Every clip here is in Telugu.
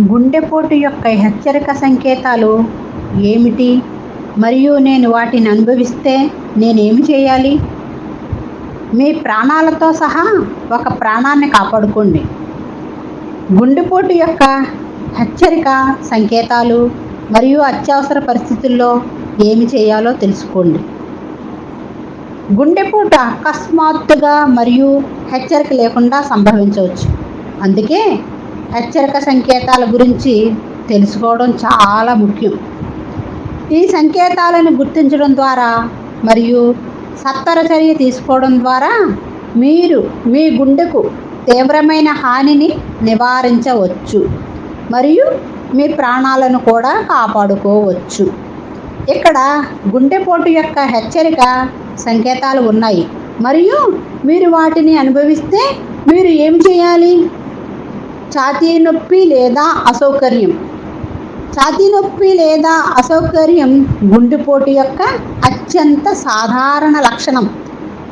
గుండెపోటు యొక్క హెచ్చరిక సంకేతాలు ఏమిటి? మరియు నేను వాటిని అనుభవిస్తే నేనేమి చేయాలి? మీ ప్రాణాలతో సహా ఒక ప్రాణాన్ని కాపాడుకోండి. గుండెపోటు యొక్క హెచ్చరిక సంకేతాలు మరియు అత్యవసర పరిస్థితుల్లో ఏమి చేయాలో తెలుసుకోండి. గుండెపోటు అకస్మాత్తుగా మరియు హెచ్చరిక లేకుండా సంభవించవచ్చు. అందుకే హెచ్చరిక సంకేతాల గురించి తెలుసుకోవడం చాలా ముఖ్యం. ఈ సంకేతాలను గుర్తించడం ద్వారా మరియు సత్వర చర్య తీసుకోవడం ద్వారా మీరు మీ గుండెకు తీవ్రమైన హానిని నివారించవచ్చు మరియు మీ ప్రాణాలను కూడా కాపాడుకోవచ్చు. ఇక్కడ గుండెపోటు యొక్క హెచ్చరిక సంకేతాలు ఉన్నాయి. మరియు మీరు వాటిని అనుభవిస్తే మీరు ఏం చేయాలి? ఛాతీ నొప్పి లేదా అసౌకర్యం? ఛాతీ నొప్పి లేదా అసౌకర్యం గుండెపోటు యొక్క అత్యంత సాధారణ లక్షణం.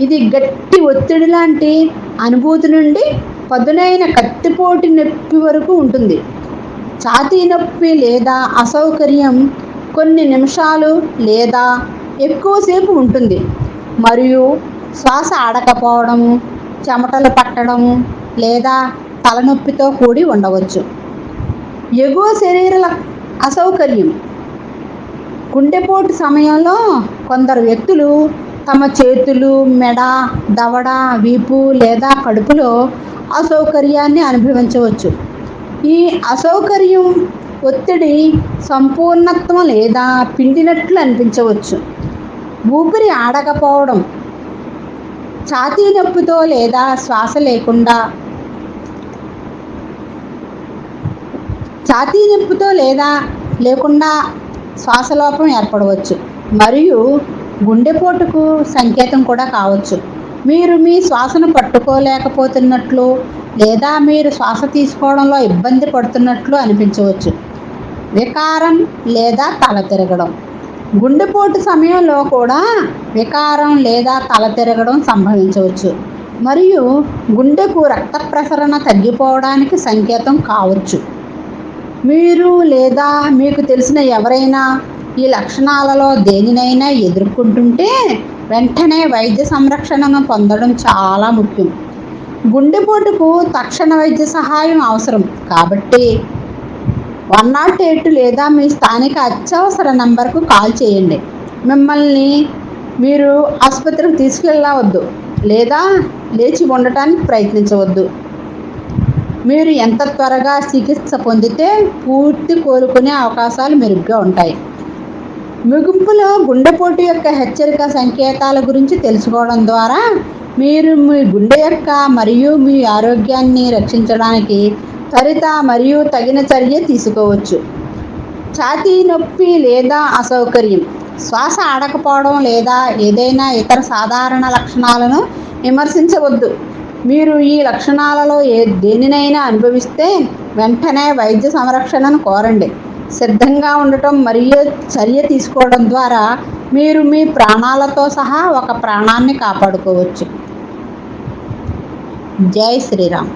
ఇది గట్టి ఒత్తిడి లాంటి అనుభూతి నుండి పదునైన కత్తిపోటు నొప్పి వరకు ఉంటుంది. ఛాతీ నొప్పి లేదా అసౌకర్యం కొన్ని నిమిషాలు లేదా ఎక్కువసేపు ఉంటుంది. మరియు శ్వాస ఆడకపోవడము చెమటలు పట్టడము లేదా తలనొప్పితో కూడి ఉండవచ్చు. ఎగువ శరీర అసౌకర్యం. గుండెపోటు సమయంలో కొందరు వ్యక్తులు తమ చేతులు మెడ దవడ వీపు లేదా కడుపులో అసౌకర్యాన్ని అనుభవించవచ్చు. ఈ అసౌకర్యం ఒత్తిడి సంపూర్ణత్వం లేదా పిండినట్లు అనిపించవచ్చు. ఊపిరి ఆడకపోవడం ఛాతీ నొప్పితో లేదా శ్వాస లేకుండా ఛాతీ నొప్పితో లేదా లేకుండా శ్వాసలోపం ఏర్పడవచ్చు. మరియు గుండెపోటుకు సంకేతం కూడా కావచ్చు. మీరు మీ శ్వాసను పట్టుకోలేకపోతున్నట్లు లేదా మీరు శ్వాస తీసుకోవడంలో ఇబ్బంది పడుతున్నట్లు అనిపించవచ్చు. వికారం లేదా తల తిరగడం. గుండెపోటు సమయంలో కూడా వికారం లేదా తల తిరగడం సంభవించవచ్చు. మరియు గుండెకు రక్త ప్రసరణ తగ్గిపోవడానికి సంకేతం కావచ్చు. మీరు లేదా మీకు తెలిసిన ఎవరైనా ఈ లక్షణాలలో దేనినైనా ఎదుర్కొంటుంటే వెంటనే వైద్య సంరక్షణను పొందడం చాలా ముఖ్యం. గుండెపోటుకు తక్షణ వైద్య సహాయం అవసరం. కాబట్టి వన్ నాట్ ఎయిట్ లేదా మీ స్థానిక అత్యవసర నంబర్కు కాల్ చేయండి. మిమ్మల్ని మీరు ఆసుపత్రికి తీసుకెళ్ళవద్దు లేదా లేచి ఉండటానికి ప్రయత్నించవద్దు. మీరు ఎంత త్వరగా చికిత్స పొందితే పూర్తి కోలుకునే అవకాశాలు మెరుగ్గా ఉంటాయి. ముగింపులో గుండెపోటు యొక్క హెచ్చరిక సంకేతాల గురించి తెలుసుకోవడం ద్వారా మీరు మీ గుండె యొక్క మరియు మీ ఆరోగ్యాన్ని రక్షించడానికి త్వరిత మరియు తగిన చర్య తీసుకోవచ్చు. ఛాతీ నొప్పి లేదా అసౌకర్యం శ్వాస ఆడకపోవడం లేదా ఏదైనా ఇతర సాధారణ లక్షణాలను విమర్శించవద్దు. మీరు ఈ లక్షణాలలో ఏ దేనినైనా అనుభవిస్తే వెంటనే వైద్య సంరక్షణను కోరండి. సిద్ధంగా ఉండటం మరియు చర్య తీసుకోవడం ద్వారా మీరు మీ ప్రాణాలతో సహా ఒక ప్రాణాన్ని కాపాడుకోవచ్చు. జై శ్రీరామ్.